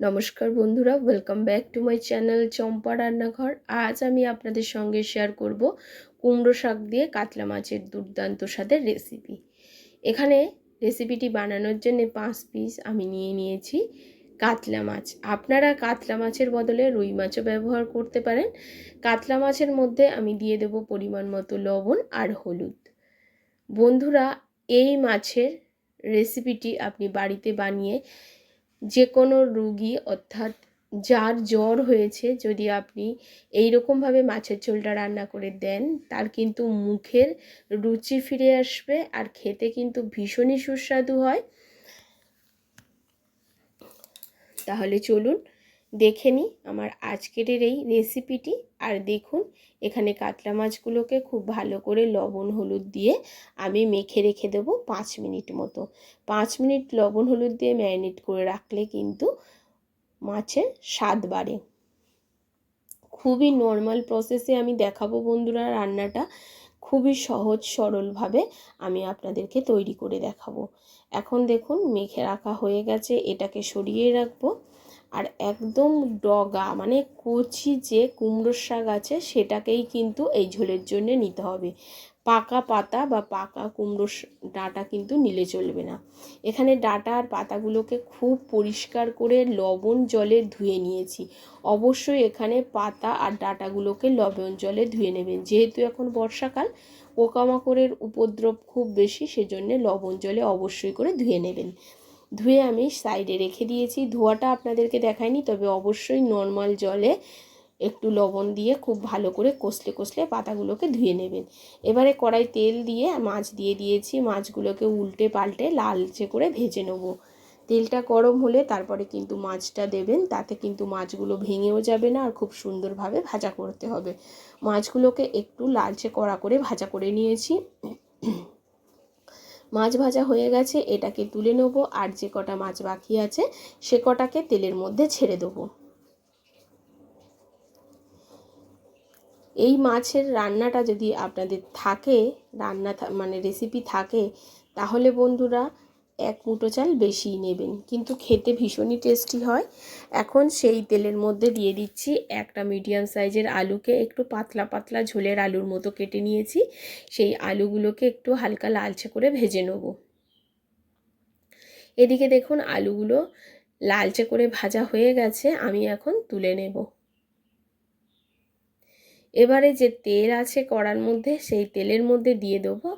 নমস্কার বন্ধুরা welcome back to my channel Champa Rannaghar. আজ আমি আপনাদের সঙ্গে শেয়ার করব কুমড়ো শাক দিয়ে কাতলা মাছের দুর্দান্ত স্বাদের রেসিপি এখানে রেসিপিটি বানানোর জন্য পাঁচ পিস আমি নিয়ে নিয়েছি কাতলা মাছ। আপনারা কাতলা মাছের বদলে রুই মাছও ব্যবহার করতে পারেন। কাতলা মাছের মধ্যে আমি দিয়ে দেব পরিমাণ মতো লবণ আর হলুদ। বন্ধুরা, এই মাছের রেসিপিটি আপনি বাড়িতে বানিয়ে যে কোনো রুগী, অর্থাৎ যার জ্বর হয়েছে, যদি আপনি এই রকমভাবে মাছের ঝোলটা রান্না করে দেন, তার কিন্তু মুখের রুচি ফিরে আসবে আর খেতে কিন্তু ভীষণই সুস্বাদু হয়। তাহলে চলুন দেখে নিই আমার আজকের এই রেসিপিটি আর দেখুন, এখানে কাতলা মাছগুলোকে খুব ভালো করে লবণ, হলুদ দিয়ে আমি মেখে রেখে দেবো পাঁচ মিনিট মতো। পাঁচ মিনিট লবণ, হলুদ দিয়ে ম্যারিনেট করে রাখলে কিন্তু মাছের স্বাদ বাড়ে। খুবই নর্মাল প্রসেসে আমি দেখাবো বন্ধুরা রান্নাটা। খুবই সহজ, সরলভাবে আমি আপনাদেরকে তৈরি করে দেখাবো। এখন দেখুন, মেখে রাখা হয়ে গেছে, এটাকে সরিয়ে রাখব। আর একদম ডগা মানে কচি যে কুমড়োর শাক আছে সেটাকেই কিন্তু এই ঝোলের জন্য নিতে হবে। পাকা পাতা বা পাকা কুমড়ো ডাঁটা কিন্তু নিলে চলবে না। এখানে ডাঁটা আর পাতাগুলোকে খুব পরিষ্কার করে লবণ জলে ধুয়ে নিয়েছি। অবশ্যই এখানে পাতা আর ডাঁটাগুলোকে লবণ জলে ধুয়ে নেবেন। যেহেতু এখন বর্ষাকাল, পোকামাকড়ের উপদ্রব খুব বেশি, সেজন্য লবণ জলে অবশ্যই করে ধুয়ে নেবেন। ধুয়ে আমি সাইডে রেখে দিয়েছি। ধোয়াটা আপনাদেরকে দেখায়নি তবে অবশ্যই নর্মাল জলে একটু লবণ দিয়ে খুব ভালো করে কষলে কষলে পাতাগুলোকে ধুয়ে নেবেন। এবারে কড়াই তেল দিয়ে মাছ দিয়ে দিয়েছি। মাছগুলোকে উল্টে পাল্টে লালচে করে ভেজে নেব। তেলটা গরম হলে তারপরে কিন্তু মাছটা দেবেন, তাতে কিন্তু মাছগুলো ভেঙেও যাবে না আর খুব সুন্দরভাবে ভাজা করতে হবে। মাছগুলোকে একটু লালচে কড়া করে ভাজা করে নিয়েছি। মাছ ভাজা হয়ে গেছে, এটাকে তুলে নেব। আর যে কটা মাছ বাকি আছে, সে কটাকে তেলের মধ্যে ছেড়ে দেবো। এই মাছের রান্নাটা যদি আপনাদের থাকে, রান্না মানে রেসিপি থাকে, তাহলে বন্ধুরা এক মুঠো চাল বেশি নেবেন। কিন্তু খেতে ভীষণই টেস্টি হয়। এখন সেই তেলের মধ্যে দিয়ে দিচ্ছি একটা মিডিয়াম সাইজের আলুকে একটু পাতলা পাতলা ঝোলের আলুর মতো কেটে নিয়েছি। সেই আলুগুলোকে একটু হালকা লালচে করে ভেজে নেব। এদিকে দেখুন আলুগুলো লালচে করে ভাজা হয়ে গেছে, আমি এখন তুলে নেব। এবারে যে তেল আছে কড়ার মধ্যে, সেই তেলের মধ্যে দিয়ে দেবো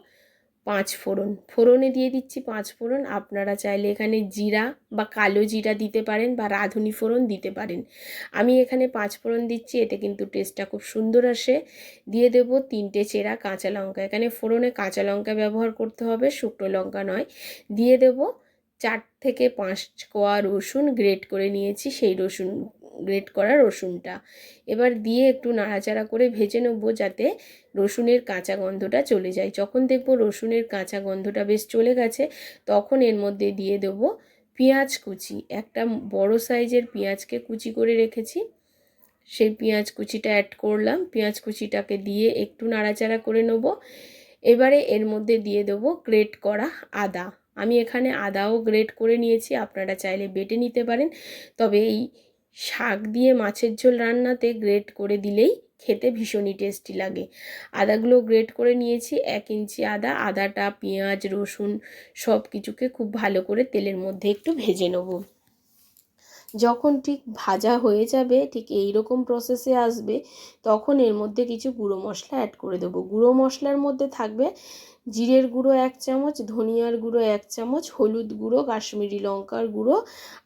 পাঁচ ফোড়ন। ফোড়নে দিয়ে দিচ্ছি পাঁচ ফোড়ন। আপনারা চাইলে এখানে জিরা বা কালো জিরা দিতে পারেন বা রাঁধুনি ফোড়ন দিতে পারেন। আমি এখানে পাঁচ ফোড়ন দিচ্ছি, এতে কিন্তু টেস্টটা খুব সুন্দর আসে। দিয়ে দেব তিনটে চেরা কাঁচা লঙ্কা। এখানে ফোড়নে কাঁচা লঙ্কা ব্যবহার করতে হবে, শুকনো লঙ্কা নয়। দিয়ে দেব চার থেকে পাঁচ কোয়া রসুন গ্রেট করে নিয়েছি, সেই রসুন, গ্রেট করা রসুনটা। এবার দিয়ে একটু নাড়াচাড়া করে ভেজে নেব যাতে রসুনের কাঁচা গন্ধটা চলে যায়। যখন দেখব রসুনের কাঁচা গন্ধটা বেশ চলে গেছে, তখন এর মধ্যে দিয়ে দেবো পেঁয়াজ কুচি। একটা বড় সাইজের পেঁয়াজকে কুচি করে রেখেছি। সেই পেঁয়াজ কুচিটা অ্যাড করলাম। পেঁয়াজ কুচিটাকে দিয়ে একটু নাড়াচাড়া করে নেব। এবারে এর মধ্যে দিয়ে দেবো গ্রেট করা আদা। আমি এখানে আদাও গ্রেট করে নিয়েছি, আপনারা চাইলে বেটে নিতে পারেন। তবে এই শাক দিয়ে মাছের ঝোল রান্নাতে গ্রেট করে দিলেই খেতে ভীষণই টেস্টি লাগে। আদাগুলো গ্রেট করে নিয়েছি, এক ইঞ্চি আদা, আদাটা, পেঁয়াজ, রসুন সব কিছুকে খুব ভালো করে তেলের মধ্যে একটু ভেজে নেব। যখন ঠিক ভাজা হয়ে যাবে, ঠিক এই রকম প্রসেসে আসবে, তখন এর মধ্যে কিছু গুঁড়ো মশলা অ্যাড করে দেবো। গুঁড়ো মশলার মধ্যে থাকবে জিরের গুঁড়ো এক চামচ, ধনিয়ার গুঁড়ো এক চামচ, হলুদ গুঁড়ো, কাশ্মীরি লঙ্কার গুঁড়ো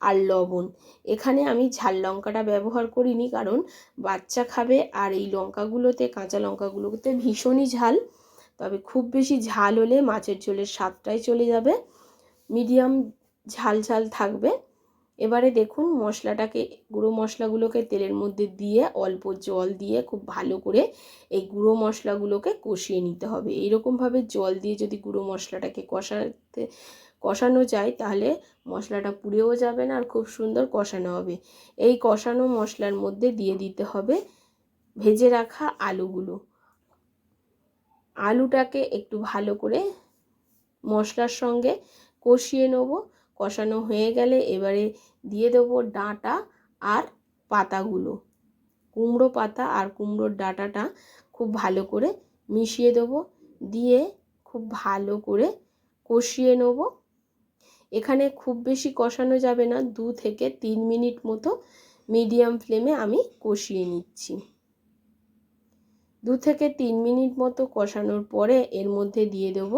আর লবণ। এখানে আমি ঝাল লঙ্কাটা ব্যবহার করিনি কারণ বাচ্চা খাবে আর এই লঙ্কাগুলোতে, কাঁচা লঙ্কাগুলোতে ভীষণই ঝাল। তবে খুব বেশি ঝাল হলে মাছের ঝোলের স্বাদটাই চলে যাবে। মিডিয়াম ঝাল ঝাল থাকবে। এবারে দেখুন মশলাটাকে, গুঁড়ো মশলাগুলোকে তেলের মধ্যে দিয়ে অল্প জল দিয়ে খুব ভালো করে এই গুঁড়ো মশলাগুলোকে কষিয়ে নিতে হবে। এইরকমভাবে জল দিয়ে যদি গুঁড়ো মশলাটাকে কষাতে, কষানো যায় তাহলে মশলাটা পুড়েও যাবে না আর খুব সুন্দর কষানো হবে। এই কষানো মশলার মধ্যে দিয়ে দিতে হবে ভেজে রাখা আলুগুলো। আলুটাকে একটু ভালো করে মশলার সঙ্গে কষিয়ে নেব। কষানো হয়ে গেলে এবারে দিয়ে দেবো ডাঁটা আর পাতাগুলো। কুমড়ো পাতা আর কুমড়োর ডাঁটাটা খুব ভালো করে মিশিয়ে দেবো। দিয়ে খুব ভালো করে কষিয়ে নেব। এখানে খুব বেশি কষানো যাবে না, দু থেকে তিন মিনিট মতো মিডিয়াম ফ্লেমে আমি কষিয়ে নিচ্ছি। দু থেকে তিন মিনিট মতো কষানোর পরে এর মধ্যে দিয়ে দেব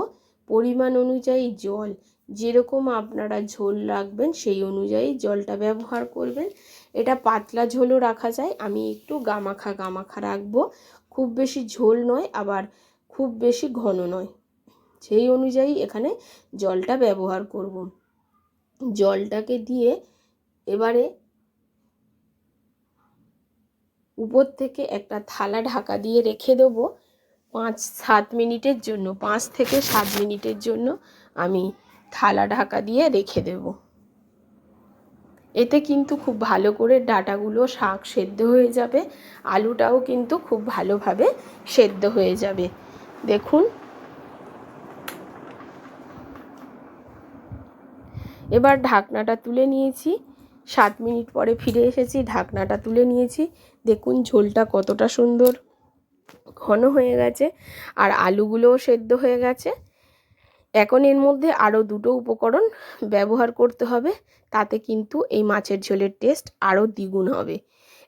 পরিমাণ অনুযায়ী জল। যেরকম আপনারা ঝোল রাখবেন, সেই অনুযায়ী জলটা ব্যবহার করবেন। এটা পাতলা ঝোলও রাখা যায়। আমি একটু গামাখা গামাখা রাখব। খুব বেশি ঝোল নয়, আবার খুব বেশি ঘন নয়। সেই অনুযায়ী এখানে জলটা ব্যবহার করব। জলটাকে দিয়ে এবারে উপর থেকে একটা থালা ঢাকা দিয়ে রেখে দেবো। পাঁচ সাত মিনিটের জন্য, পাঁচ থেকে সাত মিনিটের জন্য আমি থালা ঢাকা দিয়ে রেখে দেব। এতে কিন্তু খুব ভালো করে ডাটাগুলো শাক সেদ্ধ হয়ে যাবে, আলুটাও কিন্তু খুব ভালোভাবে সেদ্ধ হয়ে যাবে। দেখুন। এবার ঢাকনাটা তুলে নিয়েছি। সাত মিনিট পরে ফিরে এসেছি, ঢাকনাটা তুলে নিয়েছি। দেখুন ঝোলটা কতটা সুন্দর। ঘন হয়ে গেছে আর আলুগুলোও সেদ্ধ হয়ে গেছে। এখন এর মধ্যে আরও দুটো উপকরণ ব্যবহার করতে হবে। তাতে কিন্তু এই মাছের ঝোলের টেস্ট আরও দ্বিগুণ হবে।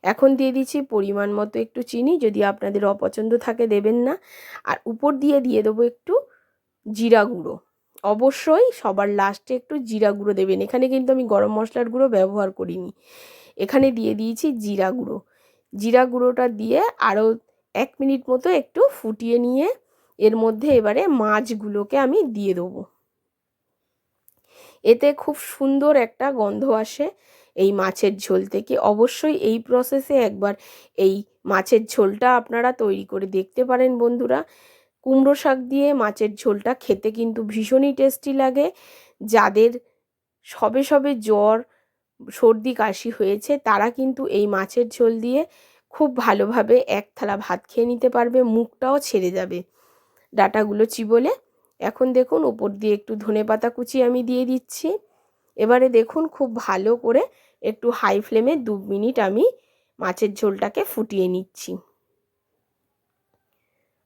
এখন দিয়ে দিচ্ছি পরিমাণ মতো একটু চিনি, যদি আপনাদের অপছন্দ থাকে দেবেন না। আর উপর দিয়ে দিয়ে দেবো একটু জিরা গুঁড়ো। অবশ্যই সবার লাস্টে একটু জিরা গুঁড়ো দেবেন। এখানে কিন্তু আমি গরম মশলার গুঁড়ো ব্যবহার করিনি। এখানে দিয়ে দিয়েছি জিরা গুঁড়ো। জিরা গুঁড়োটা দিয়ে আরও এক মিনিট মতো একটু ফুটিয়ে নিয়ে এর মধ্যে এবারে মাছগুলোকে আমি দিয়ে দেবো। এতে খুব সুন্দর একটা গন্ধ আসে এই মাছের ঝোল থেকে। অবশ্যই এই প্রসেসে একবার এই মাছের ঝোলটা আপনারা তৈরি করে দেখতে পারেন বন্ধুরা। কুমড়ো শাক দিয়ে মাছের ঝোলটা খেতে কিন্তু ভীষণই টেস্টি লাগে। যাদের সবে সবে জ্বর, সর্দি, কাশি হয়েছে, তারা কিন্তু এই মাছের ঝোল দিয়ে খুব ভালোভাবে এক থালা ভাত খেয়ে নিতে পারবে, মুখটাও ছেড়ে যাবে। ডাটাগুলো চিবলে। এখন দেখুন ওপর দিয়ে একটু ধনে পাতা কুচি আমি দিয়ে দিচ্ছি। এবারে দেখুন খুব ভালো করে একটু হাই ফ্লেমে দু মিনিট আমি মাছের ঝোলটাকে ফুটিয়ে নিচ্ছি।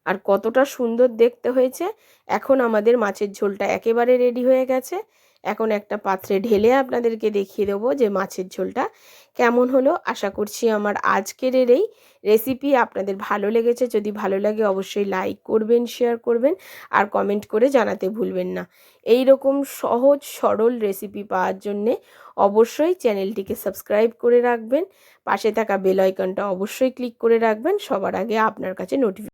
আর কতটা সুন্দর দেখতে হয়েছে। এখন আমাদের মাছের ঝোলটা একেবারে রেডি হয়ে গেছে। এখন একটা পাত্রে ঢেলে আপনাদেরকে দেখিয়ে দেবো যে মাছের ঝোলটা কেমন হলো? আশা করছি আমার আজকের এই রেসিপি আপনাদের ভালো লেগেছে। যদি ভালো লাগে অবশ্যই লাইক করবেন শেয়ার করবেন আর কমেন্ট করে জানাতে ভুলবেন না। এই রকম সহজ, সরল রেসিপি পাওয়ার জন্যে অবশ্যই চ্যানেলটিকে সাবস্ক্রাইব করে রাখবেন। পাশে থাকা বেল আইকনটা অবশ্যই ক্লিক করে রাখবেন। সবার আগে আপনার কাছে নোটিফিকেশন